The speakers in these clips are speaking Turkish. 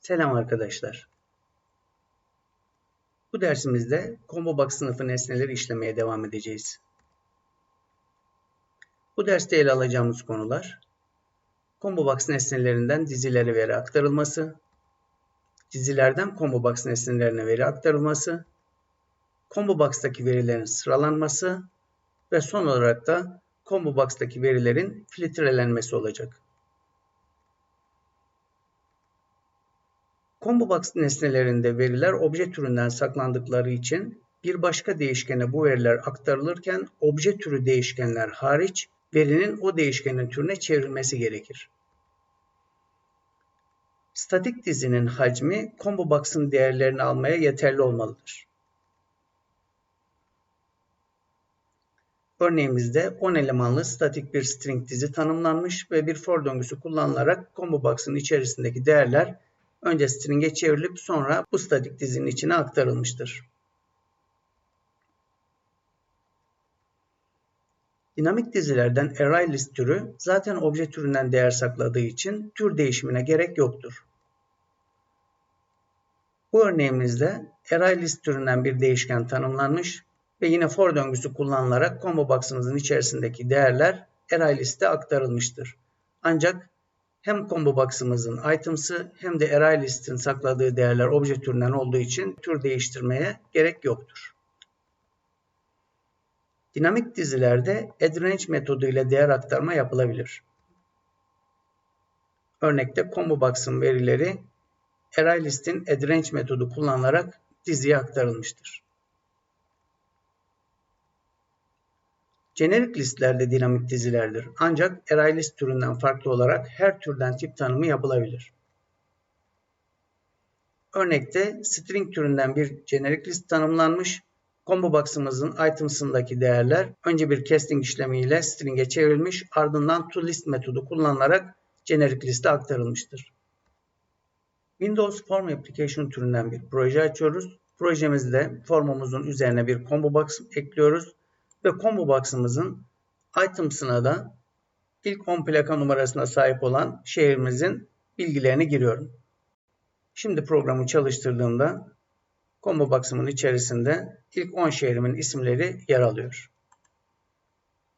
Selam arkadaşlar. Bu dersimizde combo box sınıfı nesneleri işlemeye devam edeceğiz. Bu derste ele alacağımız konular combo box nesnelerinden dizilere veri aktarılması, dizilerden combo box nesnelerine veri aktarılması, combo box'taki verilerin sıralanması ve son olarak da combo box'taki verilerin filtrelenmesi olacak. Combo box nesnelerinde veriler obje türünden saklandıkları için bir başka değişkene bu veriler aktarılırken obje türü değişkenler hariç verinin o değişkenin türüne çevrilmesi gerekir. Statik dizinin hacmi combo box'ın değerlerini almaya yeterli olmalıdır. Örneğimizde 10 elemanlı statik bir string dizi tanımlanmış ve bir for döngüsü kullanılarak combo box'ın içerisindeki değerler önce string'e çevrilip sonra bu statik dizinin içine aktarılmıştır. Dinamik dizilerden array list türü zaten obje türünden değer sakladığı için tür değişimine gerek yoktur. Bu örneğimizde array list türünden bir değişken tanımlanmış ve yine for döngüsü kullanılarak combo box'ımızın içerisindeki değerler array liste aktarılmıştır. Ancak hem combo box'ımızın items'ı hem de array list'in sakladığı değerler obje türünden olduğu için tür değiştirmeye gerek yoktur. Dinamik dizilerde addRange metodu ile değer aktarma yapılabilir. Örnekte combo box'ın verileri array list'in addRange metodu kullanılarak diziye aktarılmıştır. Jenerik listlerde dinamik dizilerdir. Ancak array list türünden farklı olarak her türden tip tanımı yapılabilir. Örnekte string türünden bir jenerik list tanımlanmış. Combo box'ımızın items'ındaki değerler önce bir casting işlemiyle string'e çevrilmiş ardından toList metodu kullanılarak jenerik liste aktarılmıştır. Windows Form Application türünden bir proje açıyoruz. Projemizde formumuzun üzerine bir combo box ekliyoruz ve combo box'ımızın items'ına da ilk 10 plaka numarasına sahip olan şehrimizin bilgilerini giriyorum. Şimdi programı çalıştırdığımda combo box'ımın içerisinde ilk 10 şehrimin isimleri yer alıyor.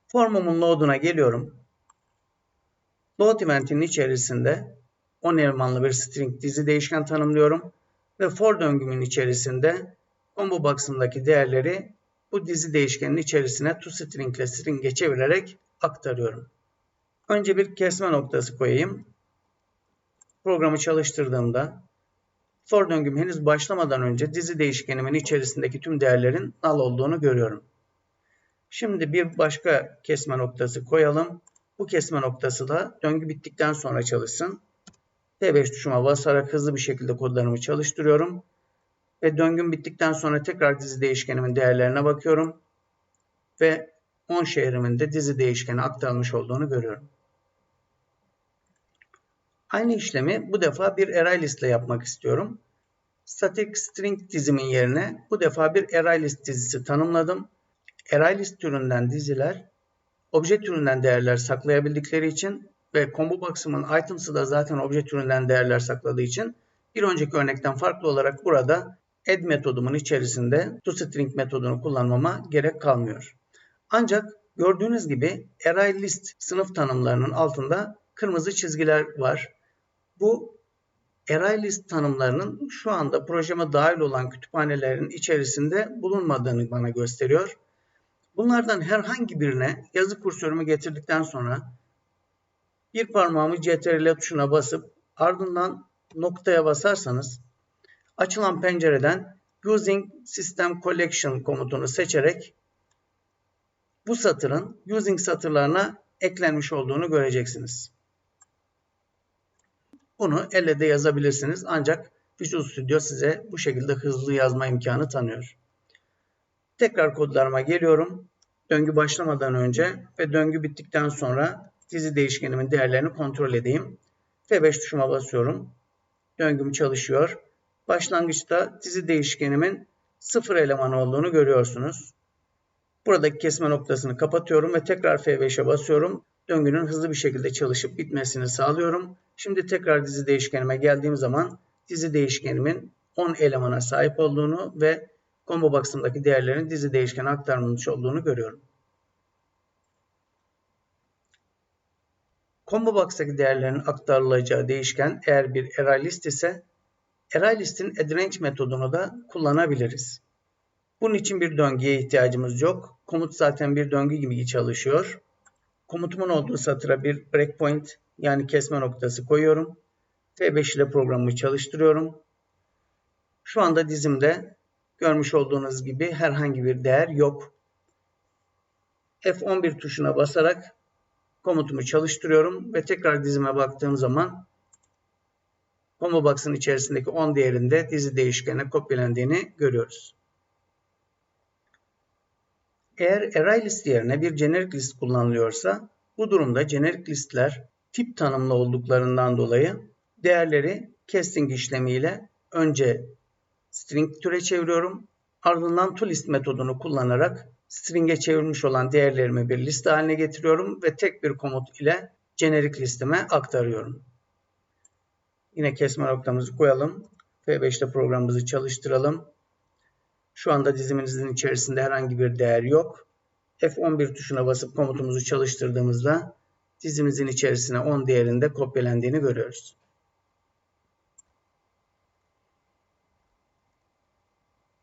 Formumun load'una geliyorum. Load event'inin içerisinde 10 elemanlı bir string dizi değişken tanımlıyorum ve for döngümün içerisinde combo box'ımdaki değerleri bu dizi değişkenin içerisine toString ile string'e çevirerek aktarıyorum. Önce bir kesme noktası koyayım. Programı çalıştırdığımda for döngüm henüz başlamadan önce dizi değişkenimin içerisindeki tüm değerlerin null olduğunu görüyorum. Şimdi bir başka kesme noktası koyalım. Bu kesme noktası da döngü bittikten sonra çalışsın. T5 tuşuma basarak hızlı bir şekilde kodlarımı çalıştırıyorum. Ve döngüm bittikten sonra tekrar dizi değişkenimin değerlerine bakıyorum. Ve 10 şehrimin de dizi değişkeni aktarılmış olduğunu görüyorum. Aynı işlemi bu defa bir array list ile yapmak istiyorum. Static string dizimin yerine bu defa bir array list dizisi tanımladım. Array list türünden diziler obje türünden değerler saklayabildikleri için ve combo box'ımın items'ı da zaten obje türünden değerler sakladığı için bir önceki örnekten farklı olarak burada add metodumun içerisinde toString metodunu kullanmama gerek kalmıyor. Ancak gördüğünüz gibi array list sınıf tanımlarının altında kırmızı çizgiler var. Bu array list tanımlarının şu anda projeme dahil olan kütüphanelerin içerisinde bulunmadığını bana gösteriyor. Bunlardan herhangi birine yazı kursörümü getirdikten sonra bir parmağımı CTRL tuşuna basıp ardından noktaya basarsanız açılan pencereden Using System Collection komutunu seçerek bu satırın using satırlarına eklenmiş olduğunu göreceksiniz. Bunu elle de yazabilirsiniz ancak Visual Studio size bu şekilde hızlı yazma imkanı tanıyor. Tekrar kodlarıma geliyorum. Döngü başlamadan önce ve döngü bittikten sonra dizi değişkenimin değerlerini kontrol edeyim. F5 tuşuma basıyorum. Döngüm çalışıyor. Başlangıçta dizi değişkenimin sıfır eleman olduğunu görüyorsunuz. Buradaki kesme noktasını kapatıyorum ve tekrar F5'e basıyorum. Döngünün hızlı bir şekilde çalışıp bitmesini sağlıyorum. Şimdi tekrar dizi değişkenime geldiğim zaman dizi değişkenimin 10 elemana sahip olduğunu ve combo box'ımdaki değerlerin dizi değişkene aktarılmış olduğunu görüyorum. Combo box'taki değerlerin aktarılacağı değişken eğer bir array list ise array listin addRange metodunu da kullanabiliriz. Bunun için bir döngüye ihtiyacımız yok. Komut zaten bir döngü gibi çalışıyor. Komutumun olduğu satıra bir breakpoint yani kesme noktası koyuyorum. F5 ile programımı çalıştırıyorum. Şu anda dizimde görmüş olduğunuz gibi herhangi bir değer yok. F11 tuşuna basarak komutumu çalıştırıyorum ve tekrar dizime baktığım zaman combo box'ın içerisindeki 10 değerinde dizi değişkene kopyalandığını görüyoruz. Eğer array list yerine bir generic list kullanılıyorsa bu durumda generic listler tip tanımlı olduklarından dolayı değerleri casting işlemiyle önce string türe çeviriyorum. Ardından toList metodunu kullanarak string'e çevirmiş olan değerlerimi bir liste haline getiriyorum ve tek bir komut ile generic listeme aktarıyorum. Yine kesme noktamızı koyalım. F5'te programımızı çalıştıralım. Şu anda diziminizin içerisinde herhangi bir değer yok. F11 tuşuna basıp komutumuzu çalıştırdığımızda dizimizin içerisine 10 değerinde kopyalandığını görüyoruz.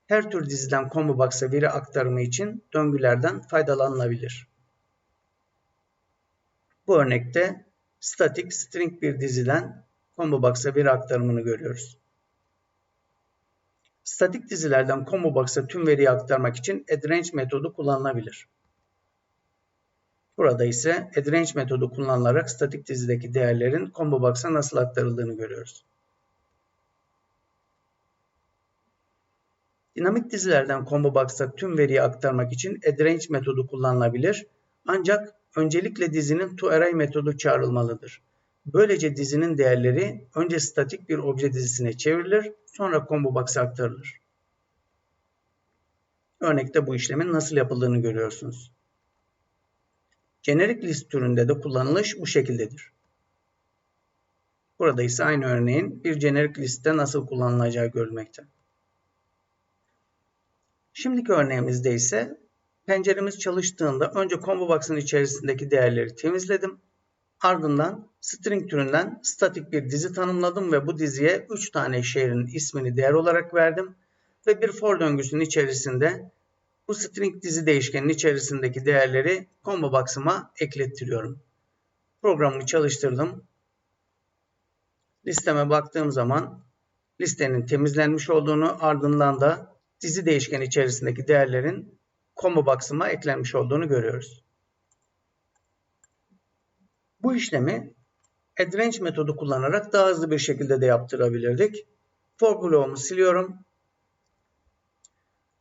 Her tür diziden combo box'a veri aktarımı için döngülerden faydalanılabilir. Bu örnekte static string bir diziden combo box'a veri aktarımını görüyoruz. Statik dizilerden combo box'a tüm veriyi aktarmak için addRange metodu kullanılabilir. Burada ise addRange metodu kullanılarak statik dizideki değerlerin combo box'a nasıl aktarıldığını görüyoruz. Dinamik dizilerden combo box'a tüm veriyi aktarmak için addRange metodu kullanılabilir. Ancak öncelikle dizinin toArray metodu çağrılmalıdır. Böylece dizinin değerleri önce statik bir obje dizisine çevrilir, sonra combo box'a aktarılır. Örnekte bu işlemin nasıl yapıldığını görüyorsunuz. Generic list türünde de kullanılış bu şekildedir. Burada ise aynı örneğin bir generic listte nasıl kullanılacağı görülmekte. Şimdiki örneğimizde ise penceremiz çalıştığında önce combo box'ın içerisindeki değerleri temizledim. Ardından string türünden statik bir dizi tanımladım ve bu diziye 3 tane şehrin ismini değer olarak verdim. Ve bir for döngüsünün içerisinde bu string dizi değişkenin içerisindeki değerleri combo box'ıma eklettiriyorum. Programımı çalıştırdım. Listeme baktığım zaman listenin temizlenmiş olduğunu ardından da dizi değişken içerisindeki değerlerin combo box'ıma eklenmiş olduğunu görüyoruz. Bu işlemi addRange metodu kullanarak daha hızlı bir şekilde de yaptırabilirdik. For bloğumu siliyorum.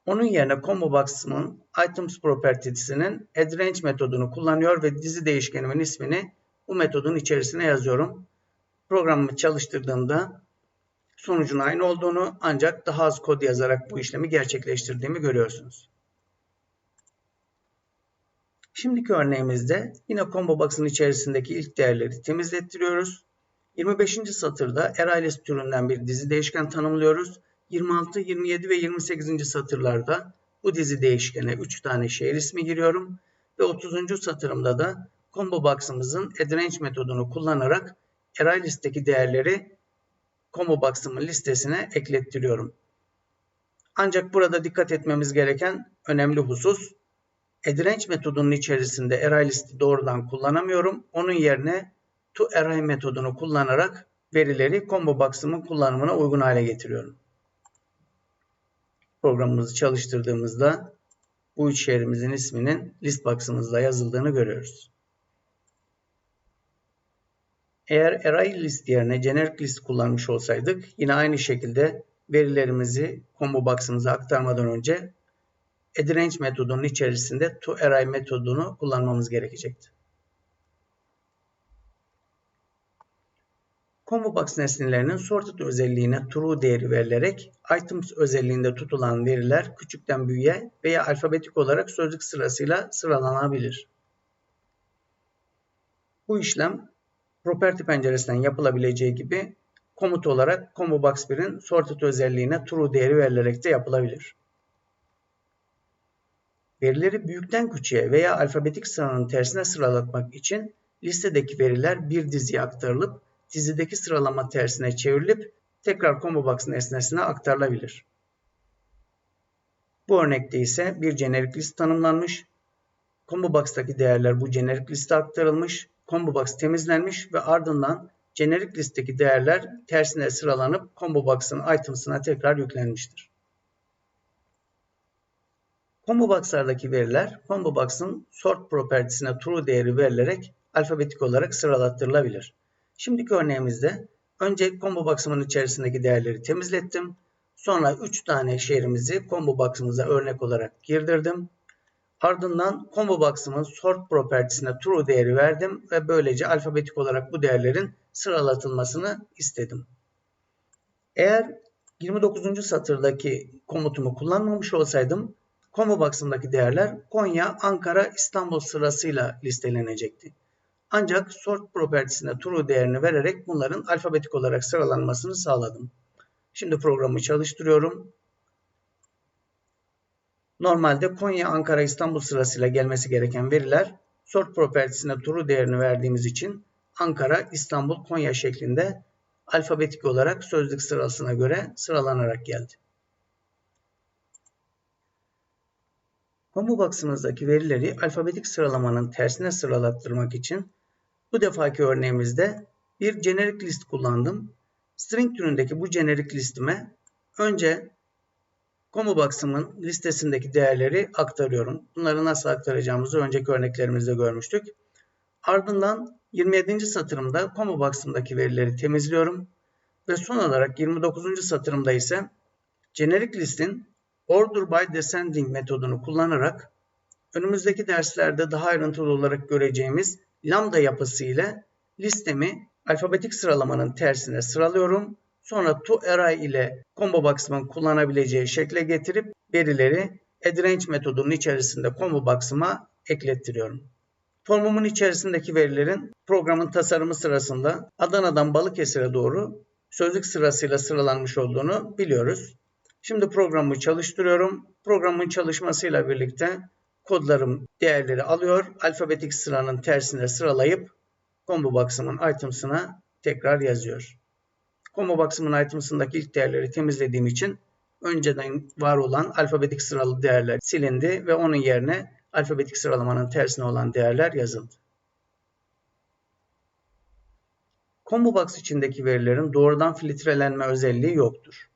Onun yerine combo box'ımın items properties'inin addRange metodunu kullanıyor ve dizi değişkenimin ismini bu metodun içerisine yazıyorum. Programımı çalıştırdığımda sonucun aynı olduğunu ancak daha az kod yazarak bu işlemi gerçekleştirdiğimi görüyorsunuz. Şimdiki örneğimizde yine combo box'ın içerisindeki ilk değerleri temizlettiriyoruz. 25. satırda ArrayList türünden bir dizi değişken tanımlıyoruz. 26, 27 ve 28. satırlarda bu dizi değişkene 3 tane şehir ismi giriyorum. Ve 30. satırımda da combo box'ımızın addRange metodunu kullanarak ArrayList'teki değerleri combo box'ımın listesine eklettiriyorum. Ancak burada dikkat etmemiz gereken önemli husus addRange metodunun içerisinde array listi doğrudan kullanamıyorum. Onun yerine toArray metodunu kullanarak verileri combo box'ımın kullanımına uygun hale getiriyorum. Programımızı çalıştırdığımızda bu üç şehrimizin isminin list box'ımızda yazıldığını görüyoruz. Eğer array list yerine generic list kullanmış olsaydık yine aynı şekilde verilerimizi combo box'ımıza aktarmadan önce addRange metodunun içerisinde toArray metodunu kullanmamız gerekecekti. Combo box nesnelerinin sorted özelliğine true değeri verilerek items özelliğinde tutulan veriler küçükten büyüğe veya alfabetik olarak sözcük sırasıyla sıralanabilir. Bu işlem property penceresinden yapılabileceği gibi komut olarak combo box 1'in sorted özelliğine true değeri verilerek de yapılabilir. Verileri büyükten küçüğe veya alfabetik sıranın tersine sıralatmak için listedeki veriler bir diziye aktarılıp dizideki sıralama tersine çevrilip tekrar combo box nesnesine aktarılabilir. Bu örnekte ise bir jenerik list tanımlanmış. Combo box'taki değerler bu jenerik liste aktarılmış. Combo box temizlenmiş ve ardından jenerik listedeki değerler tersine sıralanıp combo box'ın items'ına tekrar yüklenmiştir. Combo box'lardaki veriler combo sort property'sine true değeri verilerek alfabetik olarak sıralattırılabilir. Şimdiki örneğimizde önce combo içerisindeki değerleri temizlettim. Sonra 3 tane şehrimizi combo box'ımıza örnek olarak girdirdim. Ardından combo sort property'sine true değeri verdim ve böylece alfabetik olarak bu değerlerin sıralatılmasını istedim. Eğer 29. satırdaki komutumu kullanmamış olsaydım combo box'ımdaki değerler Konya, Ankara, İstanbul sırasıyla listelenecekti. Ancak sort property'sine true değerini vererek bunların alfabetik olarak sıralanmasını sağladım. Şimdi programı çalıştırıyorum. Normalde Konya, Ankara, İstanbul sırasıyla gelmesi gereken veriler sort property'sine true değerini verdiğimiz için Ankara, İstanbul, Konya şeklinde alfabetik olarak sözlük sırasına göre sıralanarak geldi. Combo box'ımızdaki verileri alfabetik sıralamanın tersine sıralattırmak için bu defaki örneğimizde bir generic list kullandım. String türündeki bu generic listime önce combo box'ımın listesindeki değerleri aktarıyorum. Bunları nasıl aktaracağımızı önceki örneklerimizde görmüştük. Ardından 27. satırımda combo box'ımdaki verileri temizliyorum. Ve son olarak 29. satırımda ise generic listin order by descending metodunu kullanarak önümüzdeki derslerde daha ayrıntılı olarak göreceğimiz lambda yapısı ile listemi alfabetik sıralamanın tersine sıralıyorum. Sonra to array ile combo box'ımın kullanabileceği şekle getirip verileri add metodunun içerisinde combo box'ıma eklettiriyorum. Formumun içerisindeki verilerin programın tasarımı sırasında Adana'dan Balıkesir'e doğru sözlük sırasıyla sıralanmış olduğunu biliyoruz. Şimdi programı çalıştırıyorum. Programın çalışmasıyla birlikte kodlarım değerleri alıyor. Alfabetik sıranın tersine sıralayıp combo box'ımın items'ına tekrar yazıyor. Combo box'ımın items'ındaki ilk değerleri temizlediğim için önceden var olan alfabetik sıralı değerler silindi ve onun yerine alfabetik sıralamanın tersine olan değerler yazıldı. Combo box içindeki verilerin doğrudan filtrelenme özelliği yoktur.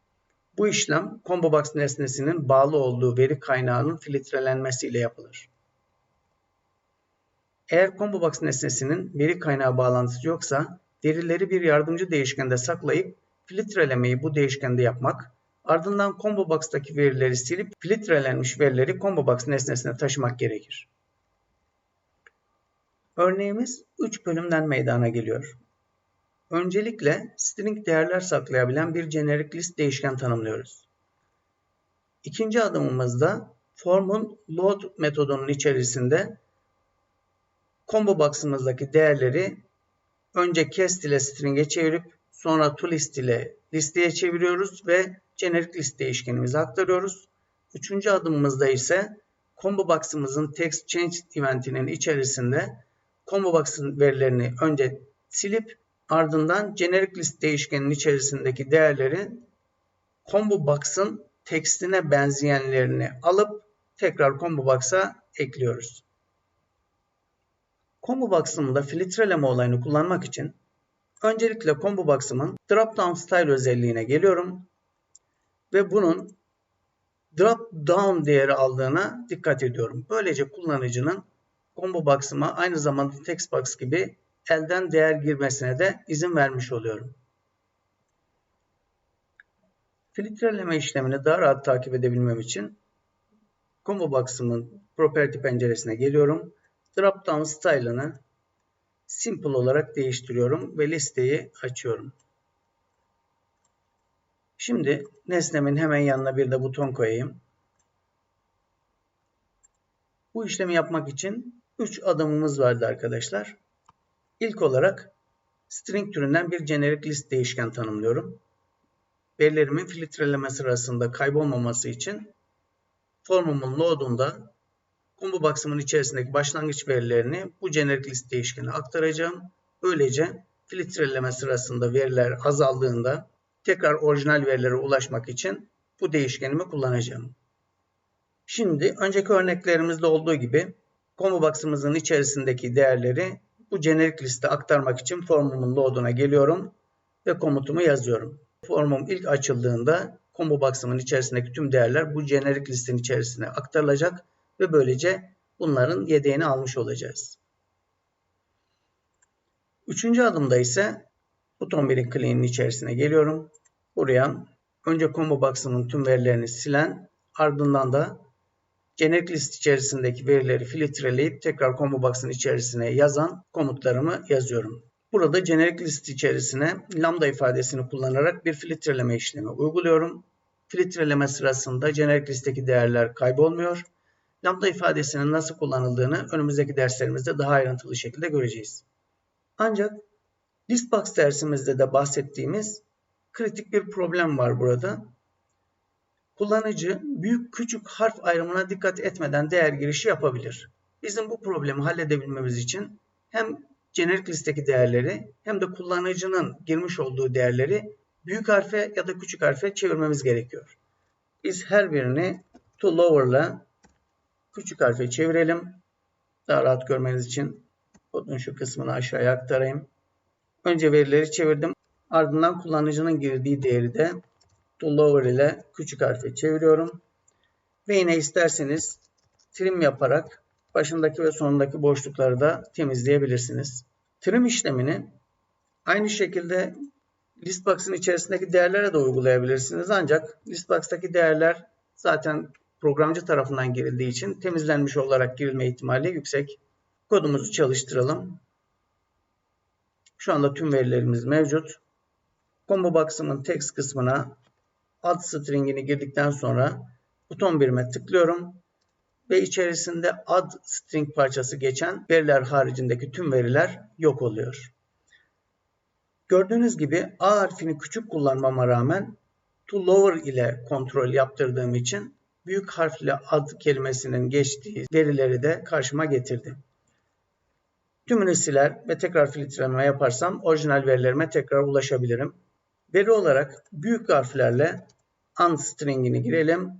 Bu işlem combo box nesnesinin bağlı olduğu veri kaynağının filtrelenmesiyle yapılır. Eğer combo box nesnesinin veri kaynağı bağlantısı yoksa verileri bir yardımcı değişkende saklayıp filtrelemeyi bu değişkende yapmak, ardından combo box'taki verileri silip filtrelenmiş verileri combo box nesnesine taşımak gerekir. Örneğimiz 3 bölümden meydana geliyor. Öncelikle string değerler saklayabilen bir generic list değişken tanımlıyoruz. İkinci adımımızda formun load metodunun içerisinde combo box'ımızdaki değerleri önce cast ile string'e çevirip sonra toList ile listeye çeviriyoruz ve generic list değişkenimizi aktarıyoruz. Üçüncü adımımızda ise combo box'ımızın text change eventinin içerisinde combo box'ın verilerini önce silip ardından generic list değişkeninin içerisindeki değerleri combo box'ın tekstine benzeyenlerini alıp tekrar combo box'a ekliyoruz. Combo box'ımda filtreleme olayını kullanmak için öncelikle combo box'ımın drop down style özelliğine geliyorum ve bunun drop down değeri aldığına dikkat ediyorum. Böylece kullanıcının combo box'ıma aynı zamanda text box gibi elden değer girmesine de izin vermiş oluyorum. Filtreleme işlemini daha rahat takip edebilmem için combo box'ımın property penceresine geliyorum. Drop down style'ını simple olarak değiştiriyorum ve listeyi açıyorum. Şimdi nesnemin hemen yanına bir de buton koyayım. Bu işlemi yapmak için 3 adımımız vardı arkadaşlar. İlk olarak string türünden bir generic list değişken tanımlıyorum. Verilerimin filtreleme sırasında kaybolmaması için formumun load'unda combo box'ımın içerisindeki başlangıç verilerini bu generic list değişkene aktaracağım. Böylece filtreleme sırasında veriler azaldığında tekrar orijinal verilere ulaşmak için bu değişkenimi kullanacağım. Şimdi önceki örneklerimizde olduğu gibi combo box'ımızın içerisindeki değerleri bu generic liste aktarmak için formumun load'una geliyorum ve komutumu yazıyorum. Formum ilk açıldığında combo box'ımın içerisindeki tüm değerler bu generic listenin içerisine aktarılacak ve böylece bunların yedeğini almış olacağız. Üçüncü adımda ise buton 1'in clean'in içerisine geliyorum. Buraya önce combo box'ımın tüm verilerini silen ardından da generic list içerisindeki verileri filtreleyip tekrar combo box'ın içerisine yazan komutlarımı yazıyorum. Burada generic list içerisine lambda ifadesini kullanarak bir filtreleme işlemi uyguluyorum. Filtreleme sırasında generic listteki değerler kaybolmuyor. Lambda ifadesinin nasıl kullanıldığını önümüzdeki derslerimizde daha ayrıntılı şekilde göreceğiz. Ancak listbox dersimizde de bahsettiğimiz kritik bir problem var burada. Kullanıcı büyük küçük harf ayrımına dikkat etmeden değer girişi yapabilir. Bizim bu problemi halledebilmemiz için hem generic listeki değerleri hem de kullanıcının girmiş olduğu değerleri büyük harfe ya da küçük harfe çevirmemiz gerekiyor. Biz her birini to lower ile küçük harfe çevirelim. Daha rahat görmeniz için kodun şu kısmını aşağıya aktarayım. Önce verileri çevirdim. Ardından kullanıcının girdiği değeri de to lower ile küçük harfe çeviriyorum. Ve yine isterseniz trim yaparak başındaki ve sonundaki boşlukları da temizleyebilirsiniz. Trim işlemini aynı şekilde listbox'ın içerisindeki değerlere de uygulayabilirsiniz. Ancak listbox'taki değerler zaten programcı tarafından girildiği için temizlenmiş olarak girilme ihtimali yüksek. Kodumuzu çalıştıralım. Şu anda tüm verilerimiz mevcut. Combo box'ımın text kısmına ad string'ini girdikten sonra buton birime tıklıyorum ve içerisinde ad string parçası geçen veriler haricindeki tüm veriler yok oluyor. Gördüğünüz gibi A harfini küçük kullanmama rağmen to lower ile kontrol yaptırdığım için büyük harfle ad kelimesinin geçtiği verileri de karşıma getirdi. Tümünü siler ve tekrar filtreleme yaparsam orijinal verilerime tekrar ulaşabilirim. Veri olarak büyük harflerle unstring'ini girelim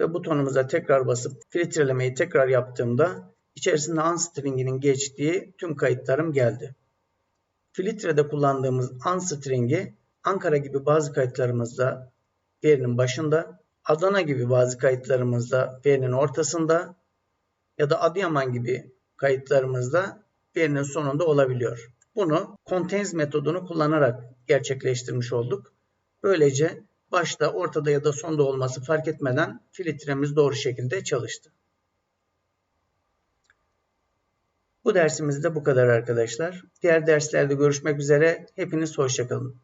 ve butonumuza tekrar basıp filtrelemeyi tekrar yaptığımda içerisinde unstring'inin geçtiği tüm kayıtlarım geldi. Filtrede kullandığımız unstring'i Ankara gibi bazı kayıtlarımızda verinin başında, Adana gibi bazı kayıtlarımızda verinin ortasında ya da Adıyaman gibi kayıtlarımızda verinin sonunda olabiliyor. Bunu contains metodunu kullanarak gerçekleştirmiş olduk. Böylece başta, ortada ya da sonda olması fark etmeden filtremiz doğru şekilde çalıştı. Bu dersimizde bu kadar arkadaşlar. Diğer derslerde görüşmek üzere. Hepiniz hoşçakalın.